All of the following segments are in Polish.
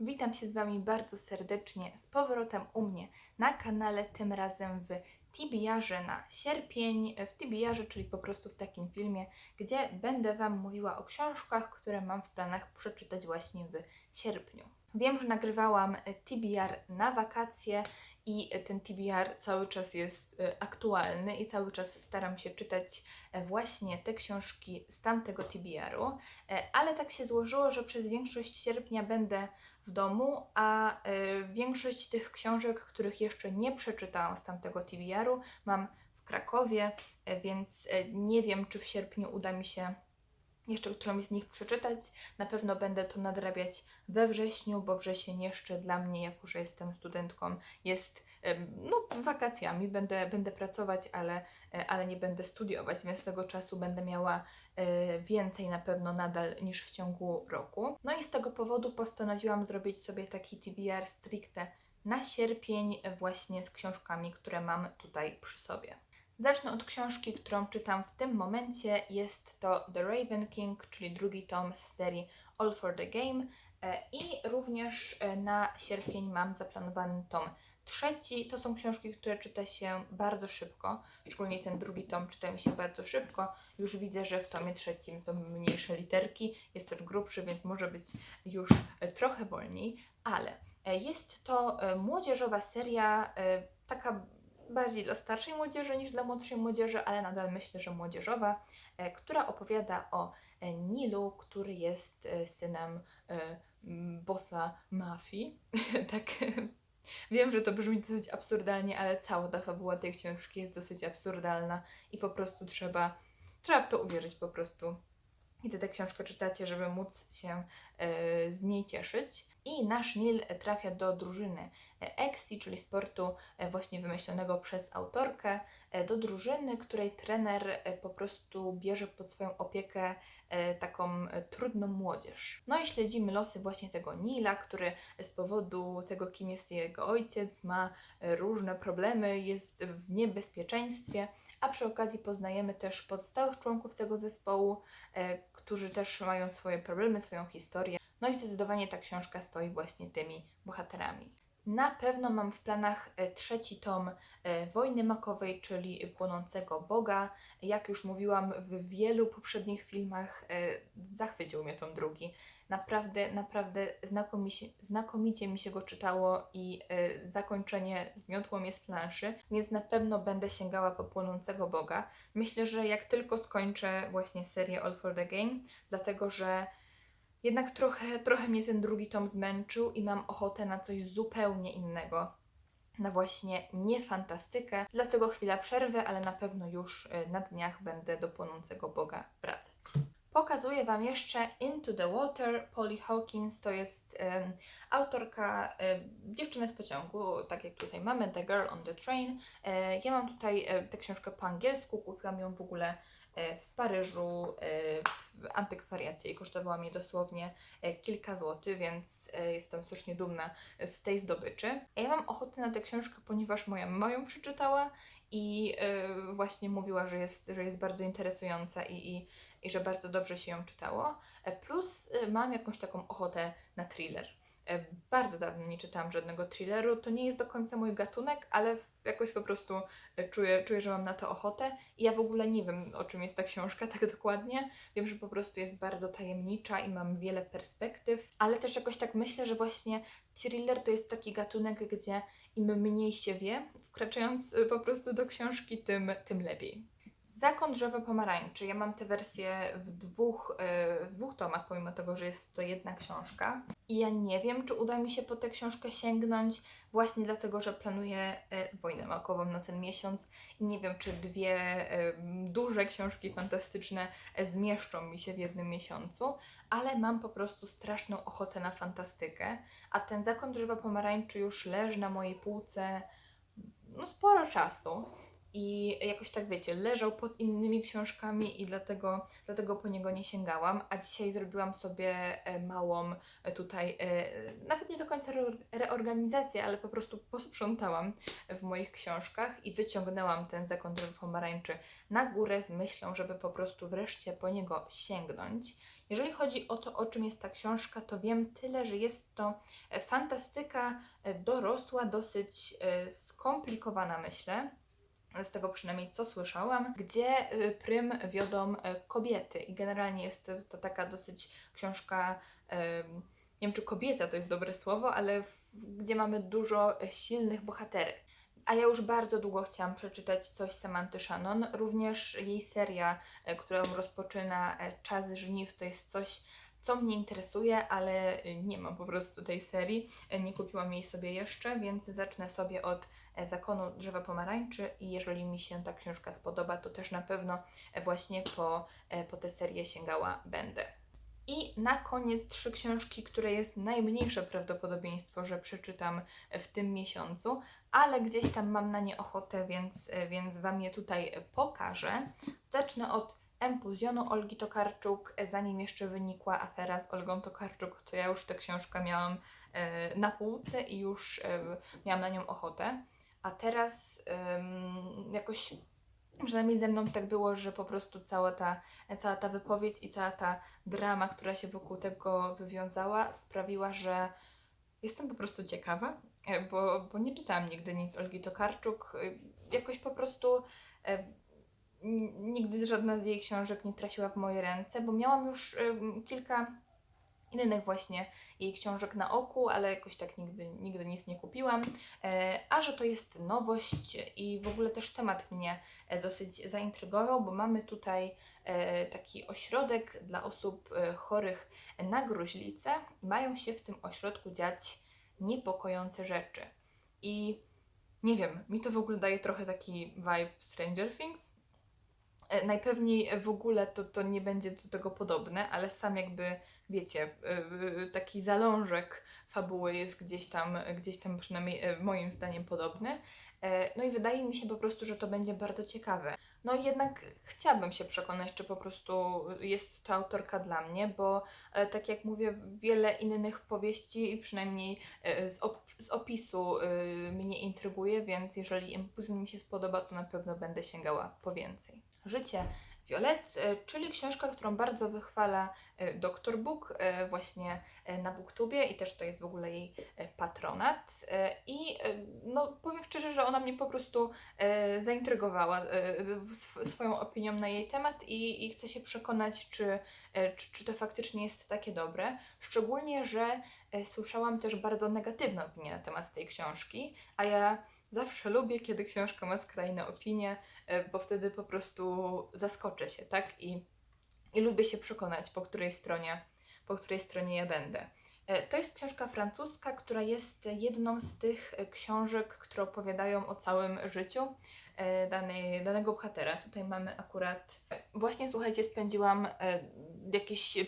Witam się z Wami bardzo serdecznie z powrotem u mnie na kanale, tym razem w TBR-ze na sierpień, w TBR-ze, czyli po prostu w takim filmie, gdzie będę Wam mówiła o książkach, które mam w planach przeczytać właśnie w sierpniu. Wiem, że nagrywałam TBR na wakacje i ten TBR cały czas jest e, aktualny i cały czas staram się czytać e, właśnie te książki z tamtego TBR-u, E, ale tak się złożyło, że przez większość sierpnia będę w domu, a e, większość tych książek, których jeszcze nie przeczytałam z tamtego TBR-u, mam w Krakowie, więc nie wiem, czy w sierpniu uda mi się jeszcze którąś z nich przeczytać. Na pewno będę to nadrabiać we wrześniu, bo wrzesień jeszcze dla mnie, jako że jestem studentką, jest no, wakacjami. Będę, będę pracować, ale, e, ale nie będę studiować, więc tego czasu będę miała e, więcej na pewno nadal niż w ciągu roku. No i z tego powodu postanowiłam zrobić sobie taki TBR stricte na sierpień właśnie z książkami, które mam tutaj przy sobie. Zacznę od książki, którą czytam w tym momencie. Jest to The Raven King, czyli drugi tom z serii All for the Game. E, I również e, na sierpień mam zaplanowany tom trzeci. To są książki, które czyta się bardzo szybko. Szczególnie ten drugi tom czyta mi się bardzo szybko. Już widzę, że w tomie trzecim są mniejsze literki. Jest też grubszy, więc może być już e, trochę wolniej. Ale jest to młodzieżowa seria, taka bardziej dla starszej młodzieży niż dla młodszej młodzieży, ale nadal myślę, że młodzieżowa, e, która opowiada o e, Nilu, który jest e, synem bossa mafii. tak. Wiem, że to brzmi dosyć absurdalnie, ale cała ta fabuła tej książki jest dosyć absurdalna i po prostu trzeba, trzeba w to uwierzyć po prostu. Kiedy tę książkę czytacie, żeby móc się e, z niej cieszyć. I nasz Nil trafia do drużyny EXI, czyli sportu e, właśnie wymyślonego przez autorkę, e, do drużyny, której trener po prostu bierze pod swoją opiekę taką trudną młodzież. No i śledzimy losy właśnie tego Nila, który z powodu tego, kim jest jego ojciec, ma różne problemy, jest w niebezpieczeństwie, a przy okazji poznajemy też pozostałych członków tego zespołu, e, którzy też mają swoje problemy, swoją historię. No i zdecydowanie ta książka stoi właśnie tymi bohaterami. Na pewno mam w planach e, trzeci tom e, Wojny Makowej, czyli Płonącego Boga. Jak już mówiłam w wielu poprzednich filmach, e, zachwycił mnie tom drugi. Naprawdę, naprawdę znakomicie, znakomicie mi się go czytało i zakończenie zmiotło mnie z planszy, więc na pewno będę sięgała po Płonącego Boga. Myślę, że jak tylko skończę właśnie serię All for the Game, dlatego że jednak trochę, trochę mnie ten drugi tom zmęczył i mam ochotę na coś zupełnie innego. Na właśnie nie fantastykę. Dlatego chwila przerwy, ale na pewno już e, na dniach będę do Płonącego Boga wracać. Pokazuję Wam jeszcze Into the Water. Polly Hawkins to jest em, autorka e, dziewczyny z pociągu, tak jak tutaj mamy, The Girl on the Train. E, ja mam tutaj e, tę książkę po angielsku, kupiłam ją w ogóle e, w Paryżu e, w antykwariacie i kosztowała mnie dosłownie e, kilka złotych, więc e, jestem strasznie dumna z tej zdobyczy. Ja mam ochotę na tę książkę, ponieważ moja mama ją przeczytała i e, właśnie mówiła, że jest, że jest bardzo interesująca i, i, i że bardzo dobrze się ją czytało. E, Plus e, mam jakąś taką ochotę na thriller. E, Bardzo dawno nie czytałam żadnego thrilleru. To nie jest do końca mój gatunek, ale jakoś po prostu e, czuję, czuję, że mam na to ochotę. I ja w ogóle nie wiem, o czym jest ta książka tak dokładnie. Wiem, że po prostu jest bardzo tajemnicza i mam wiele perspektyw, ale też jakoś tak myślę, że właśnie thriller to jest taki gatunek, gdzie im mniej się wie, wkraczając y, po prostu do książki, tym, tym lepiej. Zakon drzewa pomarańczy. Ja mam tę wersję w dwóch, y, w dwóch tomach, pomimo tego, że jest to jedna książka. I ja nie wiem, czy uda mi się po tę książkę sięgnąć, właśnie dlatego, że planuję y, wojnę makową na ten miesiąc. I nie wiem, czy dwie y, duże książki fantastyczne zmieszczą mi się w jednym miesiącu, ale mam po prostu straszną ochotę na fantastykę. A ten zakon drzewa pomarańczy już leży na mojej półce no, sporo czasu. I jakoś tak wiecie, leżał pod innymi książkami i dlatego, dlatego po niego nie sięgałam. A dzisiaj zrobiłam sobie e, małą e, tutaj, e, nawet nie do końca re- reorganizację, ale po prostu posprzątałam w moich książkach i wyciągnęłam ten zakon drzew pomarańczy na górę z myślą, żeby po prostu wreszcie po niego sięgnąć. Jeżeli chodzi o to, o czym jest ta książka, to wiem tyle, że jest to fantastyka dorosła, dosyć skomplikowana, myślę. Z tego przynajmniej co słyszałam, gdzie e, prym wiodą e, kobiety. I generalnie jest to, taka dosyć książka, nie wiem czy kobieca to jest dobre słowo, ale gdzie mamy dużo silnych bohaterek. A ja już bardzo długo chciałam przeczytać coś Samanty Shannon. Również jej seria, e, którą rozpoczyna Czas Żniw, to jest coś, co mnie interesuje, ale nie mam po prostu tej serii. Nie kupiłam jej sobie jeszcze, więc zacznę sobie od Zakonu Drzewa Pomarańczy i jeżeli mi się ta książka spodoba, to też na pewno e, właśnie po, e, po tę serię sięgała będę. I na koniec trzy książki, które jest najmniejsze prawdopodobieństwo, że przeczytam w tym miesiącu, ale gdzieś tam mam na nie ochotę, więc, więc Wam je tutaj pokażę. Zacznę od Empuzjonu Olgi Tokarczuk, zanim jeszcze wynikła afera z Olgą Tokarczuk, to ja już tę książkę miałam e, na półce i już e, miałam na nią ochotę. A teraz jakoś, przynajmniej ze mną tak było, że po prostu cała ta, cała ta wypowiedź i cała ta drama, która się wokół tego wywiązała, sprawiła, że jestem po prostu ciekawa, e, bo, bo nie czytałam nigdy nic Olgi Tokarczuk. e, Jakoś po prostu e, nigdy żadna z jej książek nie trafiła w moje ręce, bo miałam już em, kilka innych właśnie jej książek na oku, ale jakoś tak nigdy, nigdy nic nie kupiłam. E, A że to jest nowość i w ogóle też temat mnie e, dosyć zaintrygował, bo mamy tutaj e, taki ośrodek dla osób chorych na gruźlicę. Mają się w tym ośrodku dziać niepokojące rzeczy. I nie wiem, mi to w ogóle daje trochę taki vibe Stranger Things. E, Najpewniej w ogóle to, to nie będzie do tego podobne, ale sam jakby, wiecie, taki zalążek fabuły jest gdzieś tam, gdzieś tam przynajmniej e, moim zdaniem podobny. E, No i wydaje mi się po prostu, że to będzie bardzo ciekawe. No jednak chciałabym się przekonać, czy po prostu jest to autorka dla mnie, bo tak jak mówię, wiele innych powieści, przynajmniej z, op- z opisu mnie intryguje, więc jeżeli Impulsum mi się spodoba, to na pewno będę sięgała po więcej. Życie Violet, e, czyli książka, którą bardzo wychwala e, Dr. Book e, właśnie na Booktubie i też to jest w ogóle jej patronat. I no, powiem szczerze, że ona mnie po prostu zaintrygowała swoją opinią na jej temat i, i chcę się przekonać, czy, czy, czy to faktycznie jest takie dobre. Szczególnie, że słyszałam też bardzo negatywne opinie na temat tej książki, a ja zawsze lubię, kiedy książka ma skrajne opinie, e, bo wtedy po prostu zaskoczę się, tak? I, i lubię się przekonać, po której stronie, po której stronie ja będę. E, To jest książka francuska, która jest jedną z tych e, książek, które opowiadają o całym życiu danej, danego bohatera. Tutaj mamy akurat. Właśnie słuchajcie, spędziłam jakieś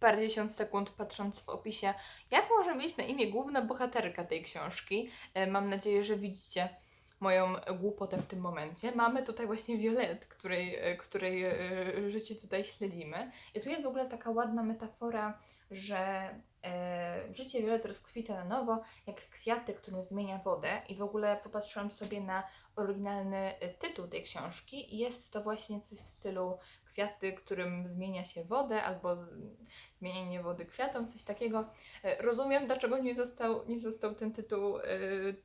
parędziesiąt sekund patrząc w opisie, jak może mieć na imię główna bohaterka tej książki. E, Mam nadzieję, że widzicie moją głupotę w tym momencie. Mamy tutaj właśnie Violet, której, e, której e, życie tutaj śledzimy. I tu jest w ogóle taka ładna metafora, że życie Violet rozkwita na nowo, jak kwiaty, którym zmienia wodę. I w ogóle popatrzyłam sobie na oryginalny e, tytuł tej książki jest to właśnie coś w stylu kwiaty, którym zmienia się wodę, albo zmienienie wody kwiatom, coś takiego. E, Rozumiem, dlaczego nie został, nie został ten tytuł e,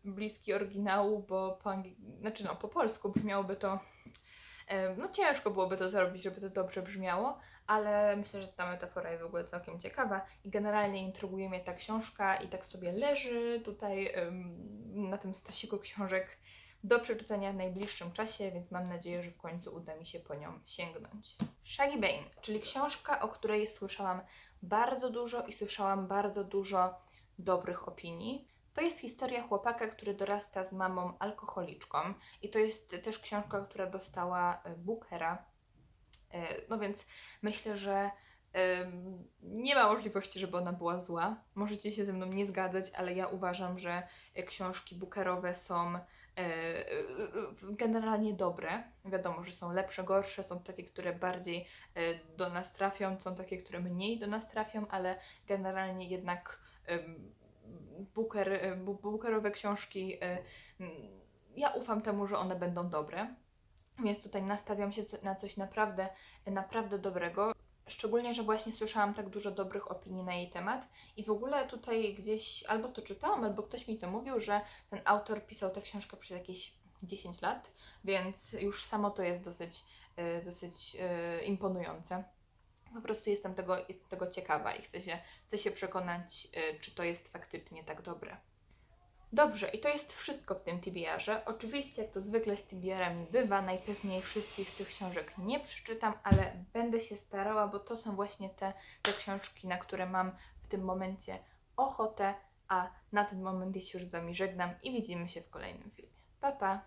bliski oryginału, bo po, znaczy no, po polsku brzmiałoby to, no ciężko byłoby to zrobić, żeby to dobrze brzmiało, ale myślę, że ta metafora jest w ogóle całkiem ciekawa i generalnie intryguje mnie ta książka i tak sobie leży tutaj na tym stosiku książek do przeczytania w najbliższym czasie, więc mam nadzieję, że w końcu uda mi się po nią sięgnąć. Shaggy Bane, czyli książka, o której słyszałam bardzo dużo i słyszałam bardzo dużo dobrych opinii. To jest historia chłopaka, który dorasta z mamą alkoholiczką i to jest też książka, która dostała e, Bookera. E, No więc myślę, że em, nie ma możliwości, żeby ona była zła. Możecie się ze mną nie zgadzać, ale ja uważam, że e, książki bookerowe są e, e, generalnie dobre. Wiadomo, że są lepsze, gorsze, są takie, które bardziej e, do nas trafią, są takie, które mniej do nas trafią, ale generalnie jednak booker, e, bookerowe książki, e, ja ufam temu, że one będą dobre. Więc tutaj nastawiam się na coś naprawdę, naprawdę dobrego. Szczególnie, że właśnie słyszałam tak dużo dobrych opinii na jej temat i w ogóle tutaj gdzieś albo to czytałam, albo ktoś mi to mówił, że ten autor pisał tę książkę przez jakieś 10 lat, więc już samo to jest dosyć, y, dosyć y, imponujące. Po prostu jestem tego, jestem tego ciekawa i chcę się, chcę się przekonać, y, czy to jest faktycznie tak dobre. Dobrze, i to jest wszystko w tym TBR-ze. Oczywiście, jak to zwykle z TBR-ami bywa, najpewniej wszystkich tych książek nie przeczytam, ale będę się starała, bo to są właśnie te, te książki, na które mam w tym momencie ochotę, a na ten moment ja się już z Wami żegnam i widzimy się w kolejnym filmie. Pa, pa!